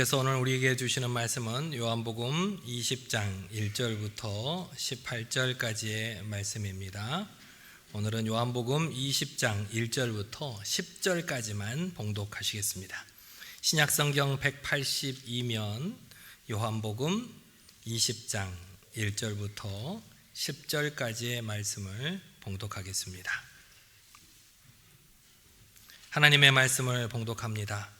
하나님께서 오늘 우리에게 주시는 말씀은 요한복음 20장 1절부터 18절까지의 말씀입니다. 오늘은 요한복음 20장 1절부터 10절까지만 봉독하시겠습니다. 신약성경 182면 요한복음 20장 1절부터 10절까지의 말씀을 봉독하겠습니다. 하나님의 말씀을 봉독합니다.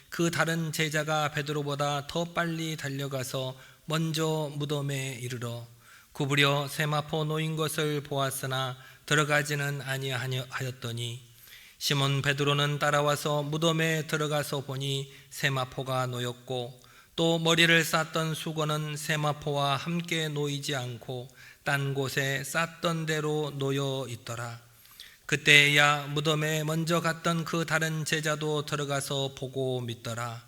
그 다른 제자가 베드로보다 더 빨리 달려가서 먼저 무덤에 이르러 구부려 세마포 놓인 것을 보았으나 들어가지는 아니하였더니 시몬 베드로는 따라와서 무덤에 들어가서 보니 세마포가 놓였고 또 머리를 쌌던 수건은 세마포와 함께 놓이지 않고 딴 곳에 쌌던 대로 놓여 있더라. 그때야 무덤에 먼저 갔던 그 다른 제자도 들어가서 보고 믿더라.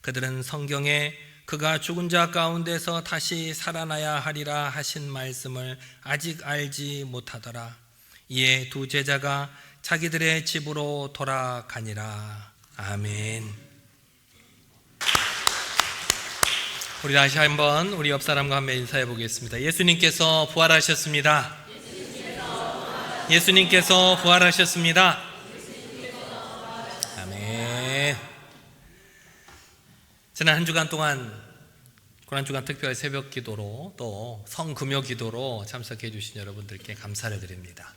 그들은 성경에 그가 죽은 자 가운데서 다시 살아나야 하리라 하신 말씀을 아직 알지 못하더라. 이에 두 제자가 자기들의 집으로 돌아가니라. 아멘. 우리 다시 한번 우리 옆 사람과 함께 인사해 보겠습니다. 예수님께서 부활하셨습니다. 예수님께서 부활하셨습니다. 아멘. 지난 한 주간 동안 고난 주간 특별 새벽 기도로 또 성금요 기도로 참석해 주신 여러분들께 감사를 드립니다.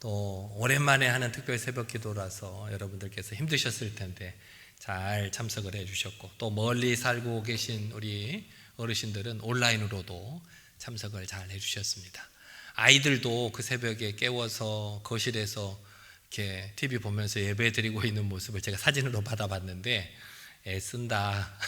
또 오랜만에 하는 특별 새벽 기도라서 여러분들께서 힘드셨을 텐데 잘 참석을 해 주셨고 또 멀리 살고 계신 우리 어르신들은 온라인으로도 참석을 잘 해 주셨습니다. 아이들도 그 새벽에 깨워서 거실에서 이렇게 TV 보면서 예배 드리고 있는 모습을 제가 사진으로 받아봤는데 애쓴다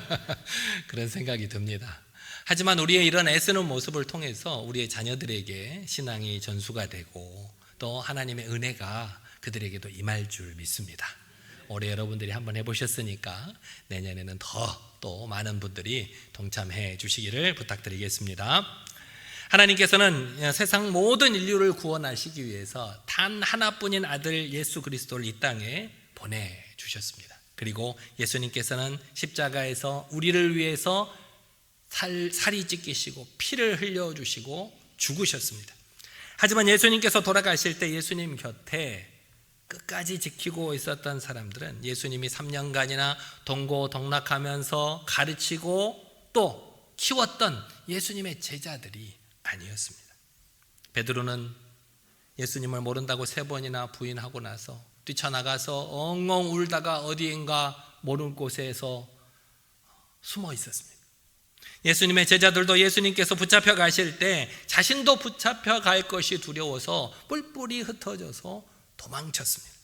그런 생각이 듭니다. 하지만 우리의 이런 애쓰는 모습을 통해서 우리의 자녀들에게 신앙이 전수가 되고 또 하나님의 은혜가 그들에게도 임할 줄 믿습니다. 올해 여러분들이 한번 해보셨으니까 내년에는 더 또 많은 분들이 동참해 주시기를 부탁드리겠습니다. 하나님께서는 세상 모든 인류를 구원하시기 위해서 단 하나뿐인 아들 예수 그리스도를 이 땅에 보내 주셨습니다. 그리고 예수님께서는 십자가에서 우리를 위해서 살, 살이 찢기시고 피를 흘려 주시고 죽으셨습니다. 하지만 예수님께서 돌아가실 때 예수님 곁에 끝까지 지키고 있었던 사람들은 예수님이 3년간이나 동고동락하면서 가르치고 또 키웠던 예수님의 제자들이 아니었습니다. 베드로는 예수님을 모른다고 세 번이나 부인하고 나서 뛰쳐나가서 엉엉 울다가 어디인가 모르는 곳에서 숨어 있었습니다. 예수님의 제자들도 예수님께서 붙잡혀 가실 때 자신도 붙잡혀 갈 것이 두려워서 뿔뿔이 흩어져서 도망쳤습니다.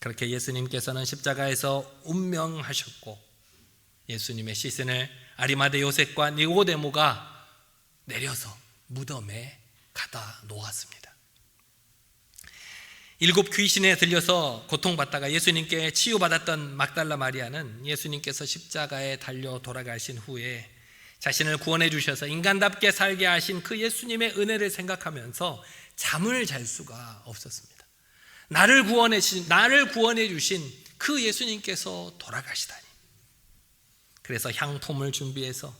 그렇게 예수님께서는 십자가에서 운명하셨고 예수님의 시신을 아리마대 요셉과 니고데모가 내려서 무덤에 가다 놓았습니다. 일곱 귀신에 들려서 고통받다가 예수님께 치유받았던 막달라 마리아는 예수님께서 십자가에 달려 돌아가신 후에 자신을 구원해 주셔서 인간답게 살게 하신 그 예수님의 은혜를 생각하면서 잠을 잘 수가 없었습니다. 나를 구원해 주신 나를 구원해 주신 그 예수님께서 돌아가시다니. 그래서 향품을 준비해서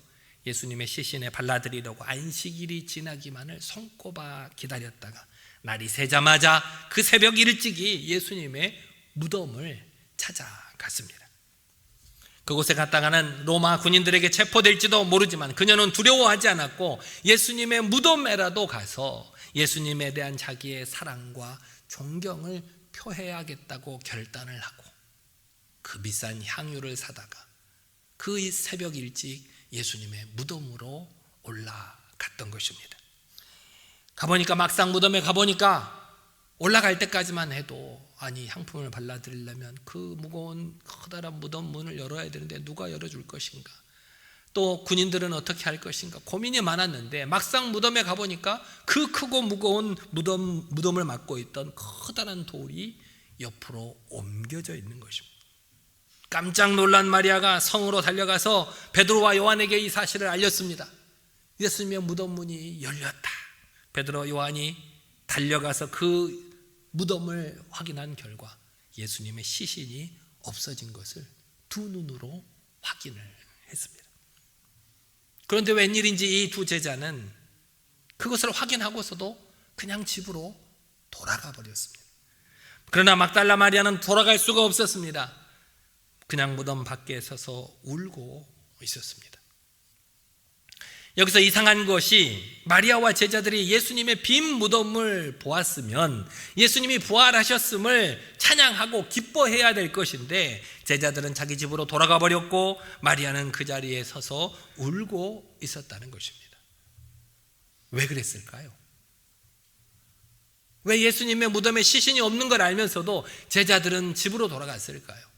예수님의 시신에 발라드리려고 안식일이 지나기만을 손꼽아 기다렸다가 날이 새자마자 그 새벽 일찍이 예수님의 무덤을 찾아갔습니다. 그곳에 갔다가는 로마 군인들에게 체포될지도 모르지만 그녀는 두려워하지 않았고 예수님의 무덤에라도 가서 예수님에 대한 자기의 사랑과 존경을 표해야겠다고 결단을 하고 그 비싼 향유를 사다가 그 새벽 일찍 예수님의 무덤으로 올라갔던 것입니다. 가보니까 막상 무덤에 가보니까 올라갈 때까지만 해도 아니 향품을 발라드리려면 그 무거운 커다란 무덤 문을 열어야 되는데 누가 열어줄 것인가? 또 군인들은 어떻게 할 것인가? 고민이 많았는데 막상 무덤에 가보니까 그 크고 무거운 무덤, 무덤을 맡고 있던 커다란 돌이 옆으로 옮겨져 있는 것입니다 깜짝 놀란 마리아가 성으로 달려가서 베드로와 요한에게 이 사실을 알렸습니다 예수님의 무덤 문이 열렸다 베드로 요한이 달려가서 그 무덤을 확인한 결과 예수님의 시신이 없어진 것을 두 눈으로 확인을 했습니다. 그런데 웬일인지 이 두 제자는 그것을 확인하고서도 그냥 집으로 돌아가 버렸습니다. 그러나 막달라 마리아는 돌아갈 수가 없었습니다. 그냥 무덤 밖에 서서 울고 있었습니다. 여기서 이상한 것이 마리아와 제자들이 예수님의 빈 무덤을 보았으면 예수님이 부활하셨음을 찬양하고 기뻐해야 될 것인데 제자들은 자기 집으로 돌아가 버렸고 마리아는 그 자리에 서서 울고 있었다는 것입니다. 왜 그랬을까요? 왜 예수님의 무덤에 시신이 없는 걸 알면서도 제자들은 집으로 돌아갔을까요?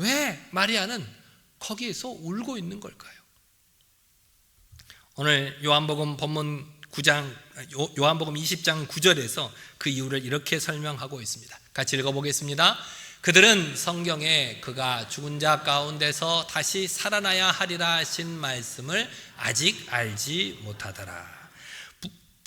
왜 마리아는 거기에서 울고 있는 걸까요? 오늘 요한복음 본문 9장 요한복음 20장 9절에서 그 이유를 이렇게 설명하고 있습니다. 같이 읽어 보겠습니다. 그들은 성경에 그가 죽은 자 가운데서 다시 살아나야 하리라 하신 말씀을 아직 알지 못하더라.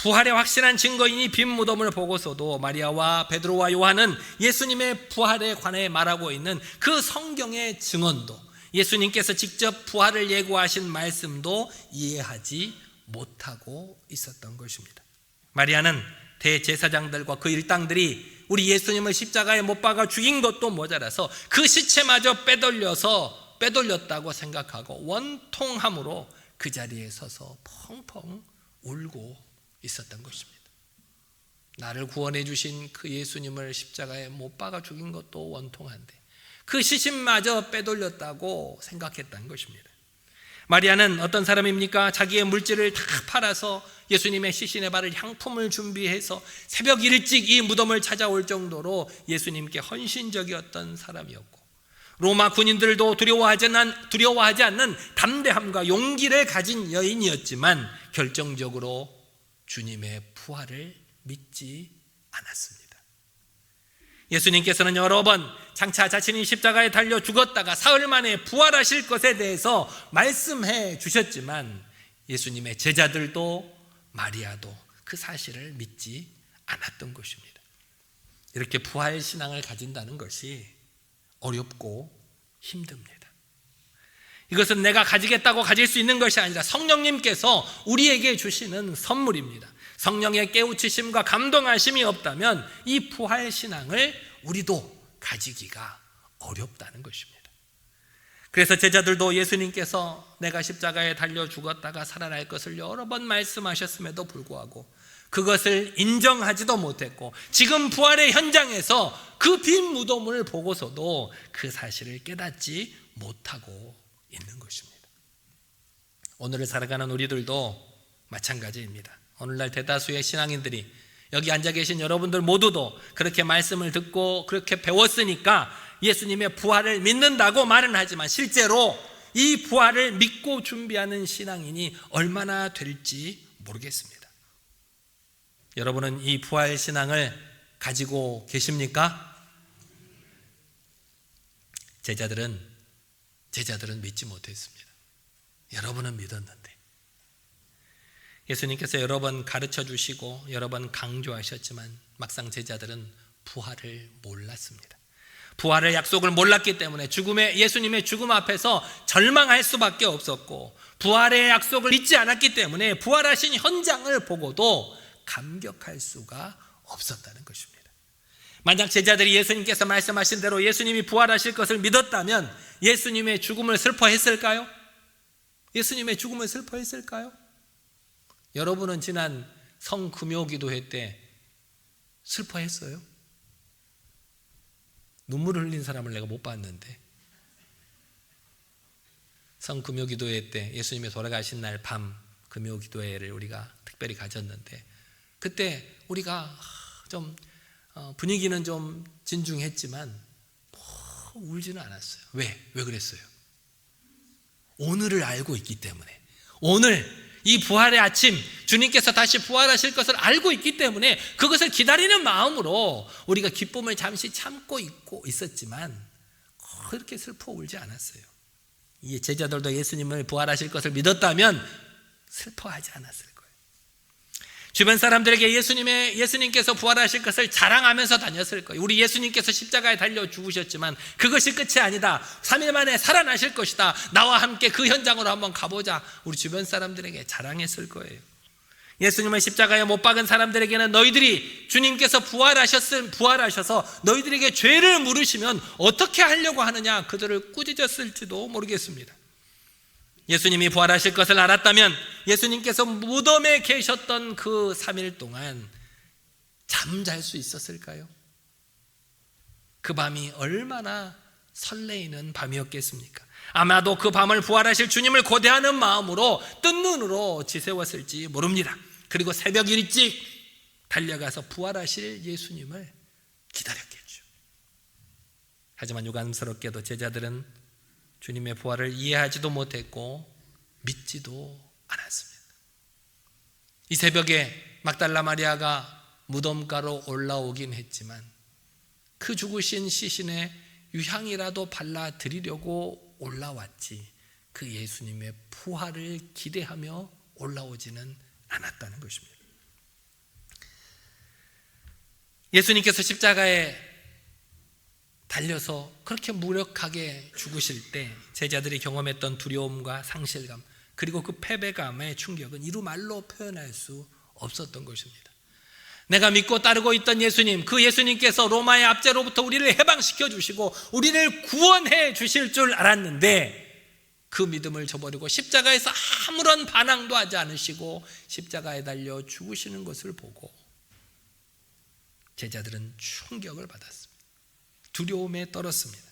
부활의 확실한 증거인이 빈 무덤을 보고서도 마리아와 베드로와 요한은 예수님의 부활에 관해 말하고 있는 그 성경의 증언도 예수님께서 직접 부활을 예고하신 말씀도 이해하지 못하고 있었던 것입니다. 마리아는 대제사장들과 그 일당들이 우리 예수님을 십자가에 못 박아 죽인 것도 모자라서 그 시체마저 빼돌려서 빼돌렸다고 생각하고 원통함으로 그 자리에 서서 펑펑 울고 있었던 것입니다. 나를 구원해 주신 그 예수님을 십자가에 못 박아 죽인 것도 원통한데 그 시신마저 빼돌렸다고 생각했던 것입니다. 마리아는 어떤 사람입니까? 자기의 물질을 다 팔아서 예수님의 시신의 발을 향품을 준비해서 새벽 일찍 이 무덤을 찾아올 정도로 예수님께 헌신적이었던 사람이었고 로마 군인들도 두려워하지 않는, 두려워하지 않는 담대함과 용기를 가진 여인이었지만 결정적으로 주님의 부활을 믿지 않았습니다. 예수님께서는 여러 번 장차 자신이 십자가에 달려 죽었다가 사흘 만에 부활하실 것에 대해서 말씀해 주셨지만 예수님의 제자들도 마리아도 그 사실을 믿지 않았던 것입니다. 이렇게 부활 신앙을 가진다는 것이 어렵고 힘듭니다. 이것은 내가 가지겠다고 가질 수 있는 것이 아니라 성령님께서 우리에게 주시는 선물입니다. 성령의 깨우치심과 감동하심이 없다면 이 부활 신앙을 우리도 가지기가 어렵다는 것입니다. 그래서 제자들도 예수님께서 내가 십자가에 달려 죽었다가 살아날 것을 여러 번 말씀하셨음에도 불구하고 그것을 인정하지도 못했고 지금 부활의 현장에서 그 빈 무덤을 보고서도 그 사실을 깨닫지 못하고 있는 것입니다. 오늘을 살아가는 우리들도 마찬가지입니다. 오늘날 대다수의 신앙인들이 여기 앉아 계신 여러분들 모두도 그렇게 말씀을 듣고 그렇게 배웠으니까 예수님의 부활을 믿는다고 말은 하지만 실제로 이 부활을 믿고 준비하는 신앙인이 얼마나 될지 모르겠습니다. 여러분은 이 부활 신앙을 가지고 계십니까? 제자들은 제자들은 믿지 못했습니다. 여러분은 믿었는데 예수님께서 여러 번 가르쳐 주시고 여러 번 강조하셨지만 막상 제자들은 부활을 몰랐습니다. 부활의 약속을 몰랐기 때문에 죽음의 예수님의 죽음 앞에서 절망할 수밖에 없었고 부활의 약속을 믿지 않았기 때문에 부활하신 현장을 보고도 감격할 수가 없었다는 것입니다. 만약 제자들이 예수님께서 말씀하신 대로 예수님이 부활하실 것을 믿었다면 예수님의 죽음을 슬퍼했을까요? 예수님의 죽음을 슬퍼했을까요? 여러분은 지난 성금요 기도회 때 슬퍼했어요? 눈물을 흘린 사람을 내가 못 봤는데 성금요 기도회 때 예수님이 돌아가신 날 밤 금요 기도회를 우리가 특별히 가졌는데 그때 우리가 좀 어, 분위기는 좀 진중했지만 뭐 울지는 않았어요. 왜? 왜 그랬어요? 오늘을 알고 있기 때문에 오늘 이 부활의 아침 주님께서 다시 부활하실 것을 알고 있기 때문에 그것을 기다리는 마음으로 우리가 기쁨을 잠시 참고 있고 있었지만 그렇게 슬퍼 울지 않았어요. 이 제자들도 예수님을 부활하실 것을 믿었다면 슬퍼하지 않았을. 주변 사람들에게 예수님의 예수님께서 부활하실 것을 자랑하면서 다녔을 거예요. 우리 예수님께서 십자가에 달려 죽으셨지만 그것이 끝이 아니다. 3일 만에 살아나실 것이다. 나와 함께 그 현장으로 한번 가보자. 우리 주변 사람들에게 자랑했을 거예요. 예수님을 십자가에 못 박은 사람들에게는 너희들이 주님께서 부활하셨을 부활하셔서 너희들에게 죄를 물으시면 어떻게 하려고 하느냐 그들을 꾸짖었을지도 모르겠습니다. 예수님이 부활하실 것을 알았다면 예수님께서 무덤에 계셨던 그 3일 동안 잠잘 수 있었을까요? 그 밤이 얼마나 설레이는 밤이었겠습니까? 아마도 그 밤을 부활하실 주님을 고대하는 마음으로 뜬 눈으로 지새웠을지 모릅니다. 그리고 새벽 일찍 달려가서 부활하실 예수님을 기다렸겠죠. 하지만 유감스럽게도 제자들은 주님의 부활을 이해하지도 못했고 믿지도 않았습니다. 이 새벽에 막달라 마리아가 무덤가로 올라오긴 했지만 그 죽으신 시신에 유향이라도 발라 드리려고 올라왔지 그 예수님의 부활을 기대하며 올라오지는 않았다는 것입니다. 예수님께서 십자가에 달려서 그렇게 무력하게 죽으실 때 제자들이 경험했던 두려움과 상실감 그리고 그 패배감의 충격은 이루 말로 표현할 수 없었던 것입니다. 내가 믿고 따르고 있던 예수님, 그 예수님께서 로마의 압제로부터 우리를 해방시켜 주시고 우리를 구원해 주실 줄 알았는데 그 믿음을 저버리고 십자가에서 아무런 반항도 하지 않으시고 십자가에 달려 죽으시는 것을 보고 제자들은 충격을 받았습니다. 두려움에 떨었습니다.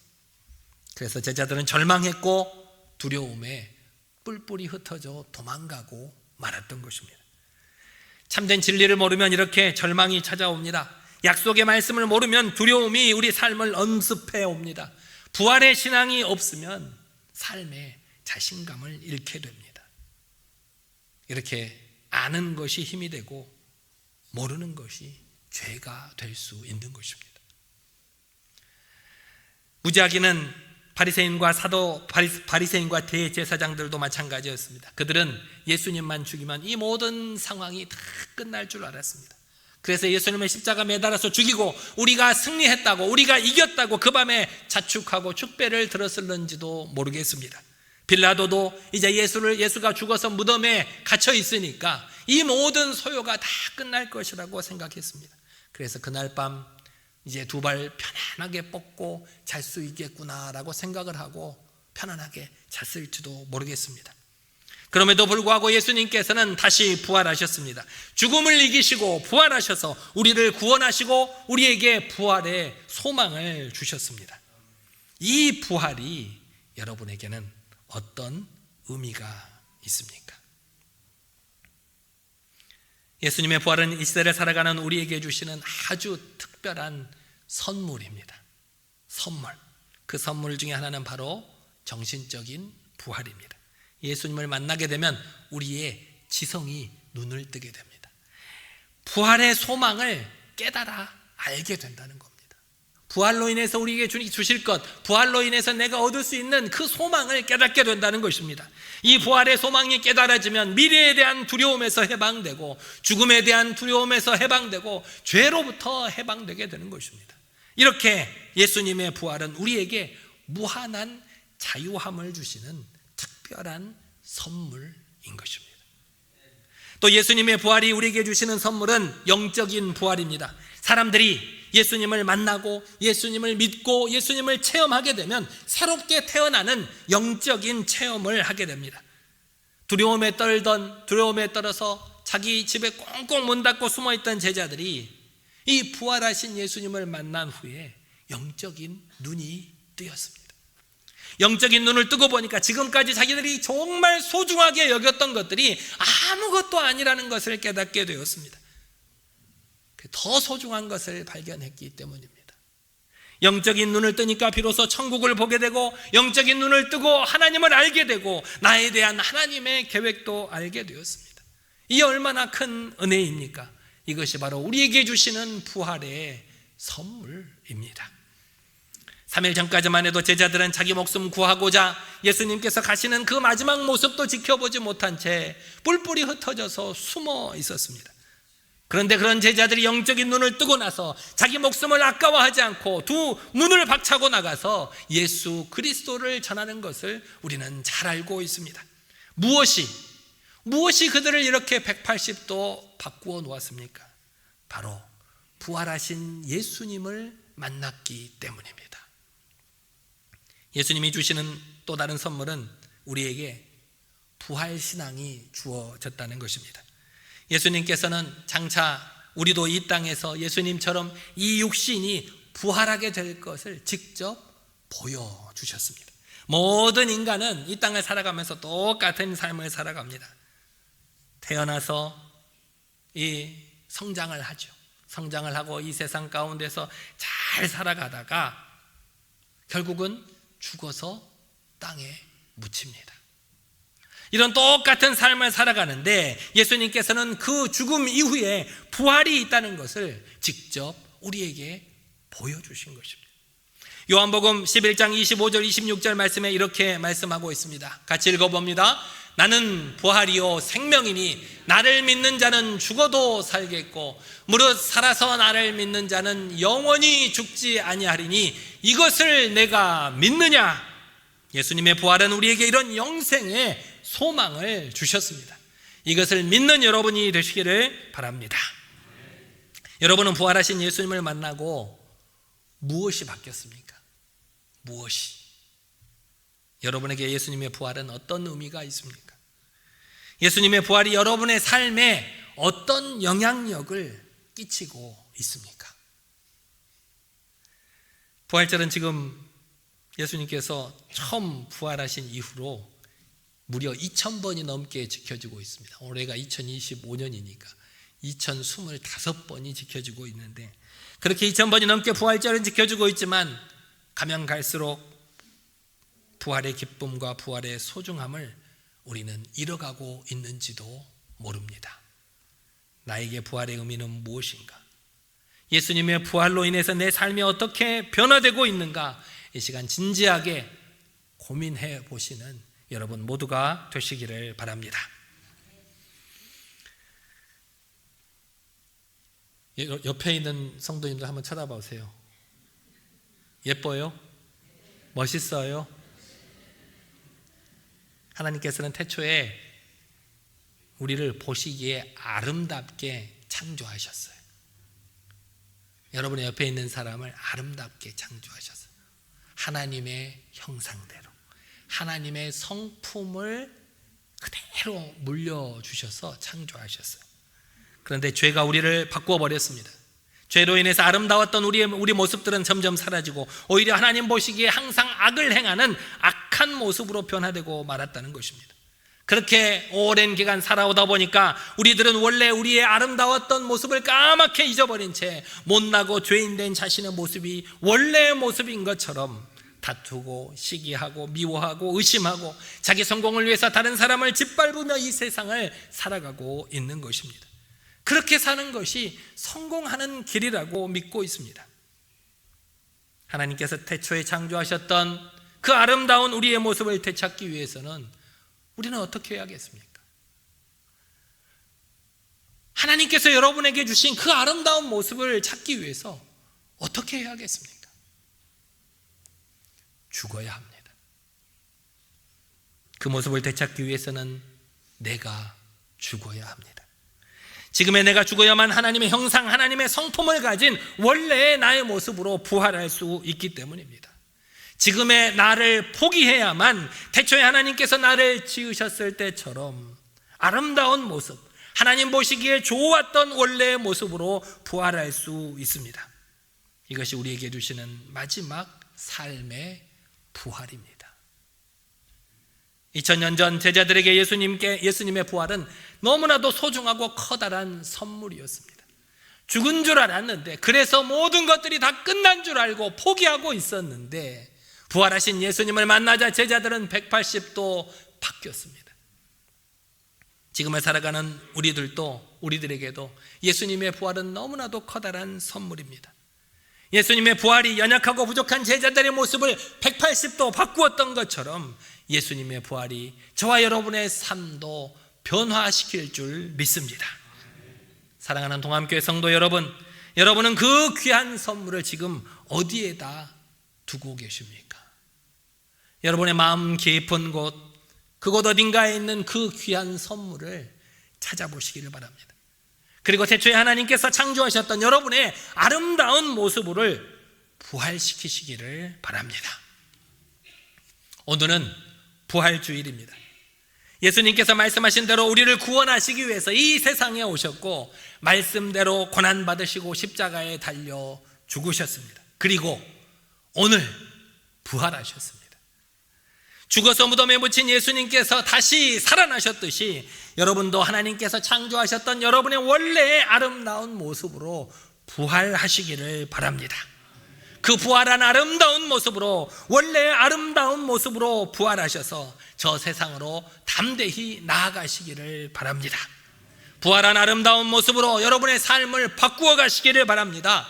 그래서 제자들은 절망했고 두려움에 뿔뿔이 흩어져 도망가고 말았던 것입니다. 참된 진리를 모르면 이렇게 절망이 찾아옵니다. 약속의 말씀을 모르면 두려움이 우리 삶을 엄습해 옵니다. 부활의 신앙이 없으면 삶에 자신감을 잃게 됩니다. 이렇게 아는 것이 힘이 되고 모르는 것이 죄가 될 수 있는 것입니다. 무지하기는 바리새인과 사도 바리새인과 대제사장들도 마찬가지였습니다. 그들은 예수님만 죽이면 이 모든 상황이 다 끝날 줄 알았습니다. 그래서 예수님을 십자가 매달아서 죽이고 우리가 승리했다고 우리가 이겼다고 그 밤에 자축하고 축배를 들었을는지도 모르겠습니다. 빌라도도 이제 예수를 예수가 죽어서 무덤에 갇혀 있으니까 이 모든 소요가 다 끝날 것이라고 생각했습니다. 그래서 그날 밤 이제 두 발 편안하게 뻗고 잘 수 있겠구나라고 생각을 하고 편안하게 잤을지도 모르겠습니다. 그럼에도 불구하고 예수님께서는 다시 부활하셨습니다. 죽음을 이기시고 부활하셔서 우리를 구원하시고 우리에게 부활의 소망을 주셨습니다. 이 부활이 여러분에게는 어떤 의미가 있습니까? 예수님의 부활은 이 시대를 살아가는 우리에게 주시는 아주 특 별한 선물입니다. 선물. 그 선물 중에 하나는 바로 정신적인 부활입니다. 예수님을 만나게 되면 우리의 지성이 눈을 뜨게 됩니다. 부활의 소망을 깨달아 알게 된다는 겁니다. 부활로 인해서 우리에게 주실 것, 부활로 인해서 내가 얻을 수 있는 그 소망을 깨닫게 된다는 것입니다. 이 부활의 소망이 깨달아지면 미래에 대한 두려움에서 해방되고 죽음에 대한 두려움에서 해방되고 죄로부터 해방되게 되는 것입니다. 이렇게 예수님의 부활은 우리에게 무한한 자유함을 주시는 특별한 선물인 것입니다. 또 예수님의 부활이 우리에게 주시는 선물은 영적인 부활입니다. 사람들이 예수님을 만나고 예수님을 믿고 예수님을 체험하게 되면 새롭게 태어나는 영적인 체험을 하게 됩니다. 두려움에 떨던 두려움에 떨어서 자기 집에 꽁꽁 문 닫고 숨어 있던 제자들이 이 부활하신 예수님을 만난 후에 영적인 눈이 뜨였습니다. 영적인 눈을 뜨고 보니까 지금까지 자기들이 정말 소중하게 여겼던 것들이 아무것도 아니라는 것을 깨닫게 되었습니다. 더 소중한 것을 발견했기 때문입니다. 영적인 눈을 뜨니까 비로소 천국을 보게 되고 영적인 눈을 뜨고 하나님을 알게 되고 나에 대한 하나님의 계획도 알게 되었습니다. 이 얼마나 큰 은혜입니까? 이것이 바로 우리에게 주시는 부활의 선물입니다. 3일 전까지만 해도 제자들은 자기 목숨 구하고자 예수님께서 가시는 그 마지막 모습도 지켜보지 못한 채 뿔뿔이 흩어져서 숨어 있었습니다. 그런데 그런 제자들이 영적인 눈을 뜨고 나서 자기 목숨을 아까워하지 않고 두 문을 박차고 나가서 예수 그리스도를 전하는 것을 우리는 잘 알고 있습니다. 무엇이 무엇이 그들을 이렇게 180도 바꾸어 놓았습니까? 바로 부활하신 예수님을 만났기 때문입니다. 예수님이 주시는 또 다른 선물은 우리에게 부활 신앙이 주어졌다는 것입니다. 예수님께서는 장차 우리도 이 땅에서 예수님처럼 이 육신이 부활하게 될 것을 직접 보여주셨습니다. 모든 인간은 이 땅을 살아가면서 똑같은 삶을 살아갑니다. 태어나서 이 성장을 하죠. 성장을 하고 이 세상 가운데서 잘 살아가다가 결국은 죽어서 땅에 묻힙니다. 이런 똑같은 삶을 살아가는데 예수님께서는 그 죽음 이후에 부활이 있다는 것을 직접 우리에게 보여주신 것입니다. 요한복음 11장 25절 26절 말씀에 이렇게 말씀하고 있습니다. 같이 읽어봅니다. 나는 부활이요 생명이니 나를 믿는 자는 죽어도 살겠고 무릇 살아서 나를 믿는 자는 영원히 죽지 아니하리니 이것을 내가 믿느냐 예수님의 부활은 우리에게 이런 영생의 소망을 주셨습니다. 이것을 믿는 여러분이 되시기를 바랍니다. 여러분은 부활하신 예수님을 만나고 무엇이 바뀌었습니까? 무엇이? 여러분에게 예수님의 부활은 어떤 의미가 있습니까? 예수님의 부활이 여러분의 삶에 어떤 영향력을 끼치고 있습니까? 부활절은 지금 예수님께서 처음 부활하신 이후로 무려 2000번이 넘게 지켜지고 있습니다. 올해가 2025년이니까 2025번이 지켜지고 있는데 그렇게 2000번이 넘게 부활절은 지켜지고 있지만 가면 갈수록 부활의 기쁨과 부활의 소중함을 우리는 잃어가고 있는지도 모릅니다. 나에게 부활의 의미는 무엇인가? 예수님의 부활로 인해서 내 삶이 어떻게 변화되고 있는가? 이 시간 진지하게 고민해 보시는 여러분 모두가 되시기를 바랍니다. 옆에 있는 성도님들 한번 쳐다보세요. 예뻐요? 멋있어요? 하나님께서는 태초에 우리를 보시기에 아름답게 창조하셨어요. 여러분의 옆에 있는 사람을 아름답게 창조하셨어요. 하나님의 형상대로. 하나님의 성품을 그대로 물려주셔서 창조하셨어요. 그런데 죄가 우리를 바꾸어 버렸습니다. 죄로 인해서 아름다웠던 우리의 우리 모습들은 점점 사라지고 오히려 하나님 보시기에 항상 악을 행하는 악한 모습으로 변화되고 말았다는 것입니다. 그렇게 오랜 기간 살아오다 보니까 우리들은 원래 우리의 아름다웠던 모습을 까맣게 잊어버린 채 못나고 죄인된 자신의 모습이 원래의 모습인 것처럼 다투고 시기하고 미워하고 의심하고 자기 성공을 위해서 다른 사람을 짓밟으며 이 세상을 살아가고 있는 것입니다. 그렇게 사는 것이 성공하는 길이라고 믿고 있습니다. 하나님께서 태초에 창조하셨던 그 아름다운 우리의 모습을 되찾기 위해서는 우리는 어떻게 해야겠습니까? 하나님께서 여러분에게 주신 그 아름다운 모습을 찾기 위해서 어떻게 해야겠습니까? 죽어야 합니다. 그 모습을 되찾기 위해서는 내가 죽어야 합니다. 지금의 내가 죽어야만 하나님의 형상, 하나님의 성품을 가진 원래의 나의 모습으로 부활할 수 있기 때문입니다. 지금의 나를 포기해야만 태초에 하나님께서 나를 지으셨을 때처럼 아름다운 모습, 하나님 보시기에 좋았던 원래의 모습으로 부활할 수 있습니다. 이것이 우리에게 주시는 마지막 삶의 부활입니다. 2000년 전 제자들에게 예수님께 예수님의 부활은 너무나도 소중하고 커다란 선물이었습니다. 죽은 줄 알았는데 그래서 모든 것들이 다 끝난 줄 알고 포기하고 있었는데 부활하신 예수님을 만나자 제자들은 180도 바뀌었습니다. 지금을 살아가는 우리들도 우리들에게도 예수님의 부활은 너무나도 커다란 선물입니다. 예수님의 부활이 연약하고 부족한 제자들의 모습을 180도 바꾸었던 것처럼 예수님의 부활이 저와 여러분의 삶도 변화시킬 줄 믿습니다. 사랑하는 동암교회 성도 여러분, 여러분은 그 귀한 선물을 지금 어디에다 두고 계십니까? 여러분의 마음 깊은 곳, 그곳 어딘가에 있는 그 귀한 선물을 찾아보시기를 바랍니다. 그리고 태초에 하나님께서 창조하셨던 여러분의 아름다운 모습을 부활시키시기를 바랍니다. 오늘은 부활주일입니다. 예수님께서 말씀하신 대로 우리를 구원하시기 위해서 이 세상에 오셨고 말씀대로 고난 받으시고 십자가에 달려 죽으셨습니다. 그리고 오늘 부활하셨습니다. 죽어서 무덤에 묻힌 예수님께서 다시 살아나셨듯이 여러분도 하나님께서 창조하셨던 여러분의 원래의 아름다운 모습으로 부활하시기를 바랍니다. 그 부활한 아름다운 모습으로 원래의 아름다운 모습으로 부활하셔서 저 세상으로 담대히 나아가시기를 바랍니다. 부활한 아름다운 모습으로 여러분의 삶을 바꾸어 가시기를 바랍니다.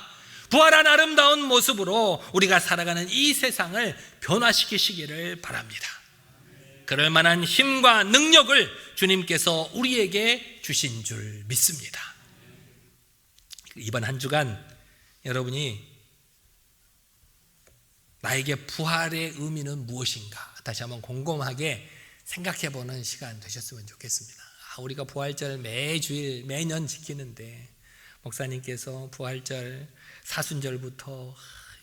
부활한 아름다운 모습으로 우리가 살아가는 이 세상을 변화시키시기를 바랍니다. 그럴 만한 힘과 능력을 주님께서 우리에게 주신 줄 믿습니다. 이번 한 주간 여러분이 나에게 부활의 의미는 무엇인가 다시 한번 곰곰하게 생각해 보는 시간 되셨으면 좋겠습니다. 아, 우리가 부활절 매주일 매년 지키는데 목사님께서 부활절 사순절부터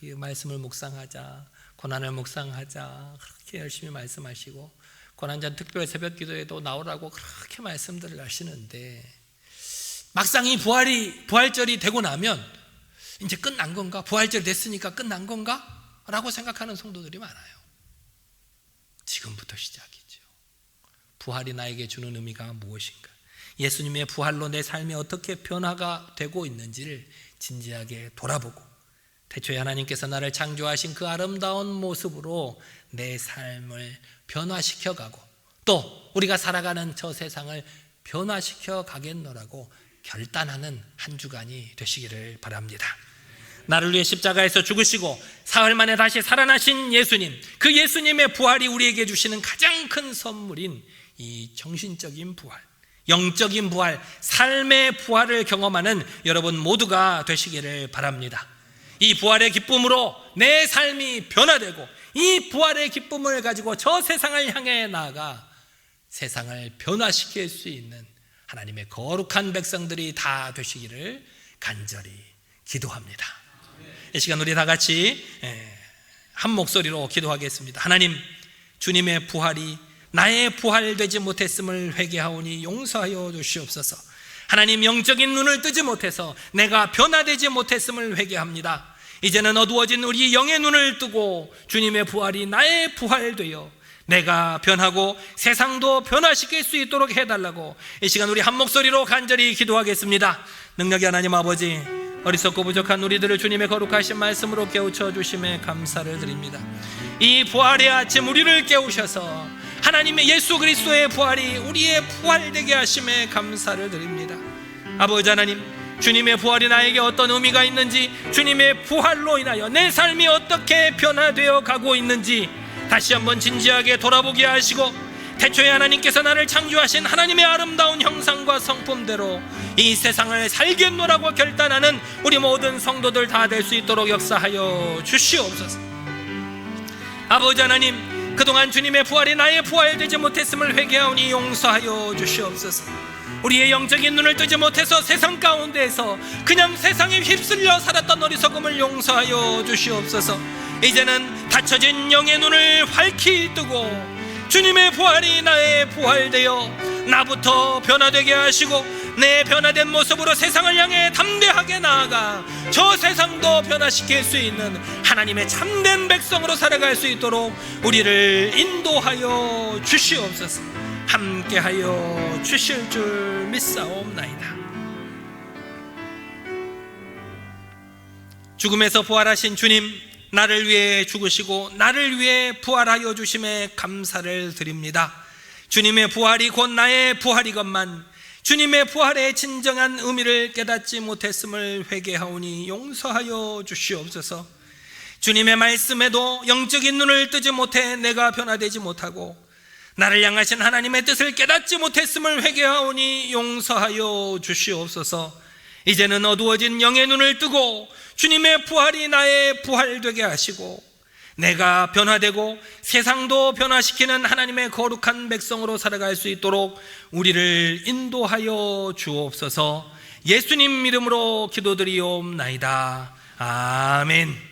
이 말씀을 묵상하자 고난을 묵상하자 그렇게 열심히 말씀하시고 고난전 특별 새벽 기도에도 나오라고 그렇게 말씀들을 하시는데 막상 이 부활이 부활절이 되고 나면 이제 끝난 건가? 부활절 됐으니까 끝난 건가? 라고 생각하는 성도들이 많아요. 지금부터 시작이죠. 부활이 나에게 주는 의미가 무엇인가? 예수님의 부활로 내 삶이 어떻게 변화가 되고 있는지를 진지하게 돌아보고 태초에 하나님께서 나를 창조하신 그 아름다운 모습으로 내 삶을 변화시켜 가고 또 우리가 살아가는 저 세상을 변화시켜 가겠노라고 결단하는 한 주간이 되시기를 바랍니다. 나를 위해 십자가에서 죽으시고 사흘 만에 다시 살아나신 예수님, 그 예수님의 부활이 우리에게 주시는 가장 큰 선물인 이 정신적인 부활, 영적인 부활, 삶의 부활을 경험하는 여러분 모두가 되시기를 바랍니다. 이 부활의 기쁨으로 내 삶이 변화되고 이 부활의 기쁨을 가지고 저 세상을 향해 나아가 세상을 변화시킬 수 있는 하나님의 거룩한 백성들이 다 되시기를 간절히 기도합니다. 이 시간 우리 다 같이 한 목소리로 기도하겠습니다. 하나님, 주님의 부활이 나의 부활되지 못했음을 회개하오니 용서하여 주시옵소서. 하나님 영적인 눈을 뜨지 못해서 내가 변화되지 못했음을 회개합니다. 이제는 어두워진 우리 영의 눈을 뜨고 주님의 부활이 나의 부활되어 내가 변하고 세상도 변화시킬 수 있도록 해달라고 이 시간 우리 한 목소리로 간절히 기도하겠습니다. 능력이 하나님 아버지 어리석고 부족한 우리들을 주님의 거룩하신 말씀으로 깨우쳐 주심에 감사를 드립니다. 이 부활의 아침 우리를 깨우셔서 하나님의 예수 그리스도의 부활이 우리의 부활되게 하심에 감사를 드립니다. 아버지 하나님, 주님의 부활이 나에게 어떤 의미가 있는지, 주님의 부활로 인하여 내 삶이 어떻게 변화되어 가고 있는지 다시 한번 진지하게 돌아보게 하시고 태초에 하나님께서 나를 창조하신 하나님의 아름다운 형상과 성품대로 이 세상을 살겠노라고 결단하는 우리 모든 성도들 다 될 수 있도록 역사하여 주시옵소서. 아버지 하나님, 그동안 주님의 부활이 나의 부활되지 못했음을 회개하오니 용서하여 주시옵소서. 우리의 영적인 눈을 뜨지 못해서 세상 가운데에서 그냥 세상에 휩쓸려 살았던 어리석음을 용서하여 주시옵소서. 이제는 닫혀진 영의 눈을 밝히 뜨고 주님의 부활이 나의 부활되어 나부터 변화되게 하시고 내 변화된 모습으로 세상을 향해 담대하게 나아가 저 세상도 변화시킬 수 있는 하나님의 참된 백성으로 살아갈 수 있도록 우리를 인도하여 주시옵소서. 함께하여 주실 줄 믿사옵나이다. 죽음에서 부활하신 주님, 나를 위해 죽으시고 나를 위해 부활하여 주심에 감사를 드립니다. 주님의 부활이 곧 나의 부활이건만 주님의 부활의 진정한 의미를 깨닫지 못했음을 회개하오니 용서하여 주시옵소서. 주님의 말씀에도 영적인 눈을 뜨지 못해 내가 변화되지 못하고 나를 향하신 하나님의 뜻을 깨닫지 못했음을 회개하오니 용서하여 주시옵소서. 이제는 어두워진 영의 눈을 뜨고 주님의 부활이 나의 부활되게 하시고 내가 변화되고 세상도 변화시키는 하나님의 거룩한 백성으로 살아갈 수 있도록 우리를 인도하여 주옵소서. 예수님 이름으로 기도드리옵나이다. 아멘.